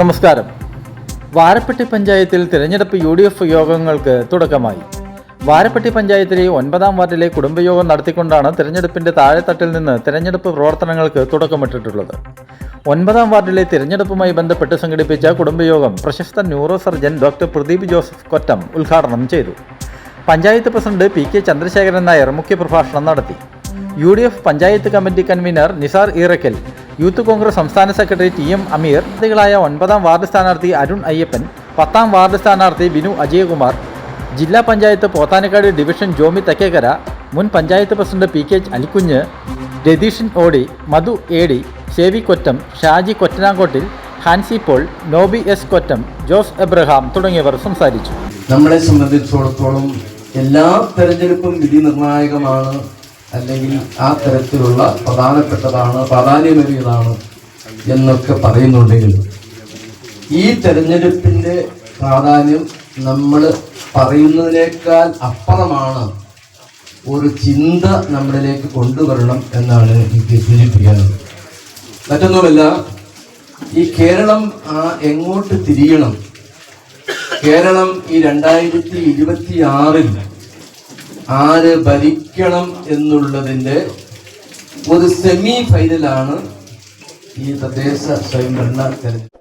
നമസ്കാരം. വാരപ്പെട്ടി പഞ്ചായത്തിൽ തിരഞ്ഞെടുപ്പ് യു ഡി എഫ് യോഗങ്ങൾക്ക് തുടക്കമായി. വാരപ്പെട്ടി പഞ്ചായത്തിലെ ഒൻപതാം വാർഡിലെ കുടുംബയോഗം നടത്തിക്കൊണ്ടാണ് തിരഞ്ഞെടുപ്പിന്റെ താഴെത്തട്ടിൽ നിന്ന് തിരഞ്ഞെടുപ്പ് പ്രവർത്തനങ്ങൾക്ക് തുടക്കമിട്ടിട്ടുള്ളത്. ഒൻപതാം വാർഡിലെ തിരഞ്ഞെടുപ്പുമായി ബന്ധപ്പെട്ട് സംഘടിപ്പിച്ച കുടുംബയോഗം പ്രശസ്ത neuro surgeon doctor Pradeep Joseph Kottam ഉദ്ഘാടനം ചെയ്തു. Panchayat president P K Chandrasekharan Nair മുഖ്യപ്രഭാഷണം നടത്തി. U D F panchayat committee convener Nisar Eerakkal youth Congress സംസ്ഥാന സെക്രട്ടറി ടി എം അമീർ പ്രതികളായ ഒൻപതാം വാർഡ് സ്ഥാനാർത്ഥി അരുൺ അയ്യപ്പൻ പത്താം വാർഡ് സ്ഥാനാർത്ഥി ബിനു അജയകുമാർ ജില്ലാ പഞ്ചായത്ത് പോത്താനക്കാട് ഡിവിഷൻ ജോമി തെക്കേക്കര മുൻ panchayat president P K Alikunju Ratheeshan Odi Madhu Edi Sevi Kottam Shaji Kottanankottil Hansi Paul Noby S Kottam Jose Abraham തുടങ്ങിയവർ സംസാരിച്ചു. നമ്മളെ സംബന്ധിച്ചിടത്തോളം എല്ലാ തെരഞ്ഞെടുപ്പും വിധി നിർണായകമാണ് അല്ലെങ്കിൽ ആ തരത്തിലുള്ള പ്രധാനപ്പെട്ടതാണ് പ്രാധാന്യമേറിയതാണ് എന്നൊക്കെ പറയുന്നുണ്ടെങ്കിലും ഈ തെരഞ്ഞെടുപ്പിന്റെ പ്രാധാന്യം നമ്മൾ പറയുന്നതിനേക്കാൾ അപ്പുറമാണ് ഒരു ചിന്ത നമ്മളിലേക്ക് കൊണ്ടുവരണം എന്നാണ് എനിക്ക് സൂചിപ്പിക്കാനുള്ളത്. മറ്റൊന്നുമല്ല ഈ കേരളം എങ്ങോട്ട് തിരിയണം? കേരളം ഈ രണ്ടായിരത്തി ഇരുപത്തി ആറിൽ ആര് ഭരിക്കണം എന്നുള്ളതിന്റെ ഒരു സെമി ഫൈനലാണ് ഈ തദ്ദേശ സ്വയംഭരണ തെരഞ്ഞെടുപ്പ്.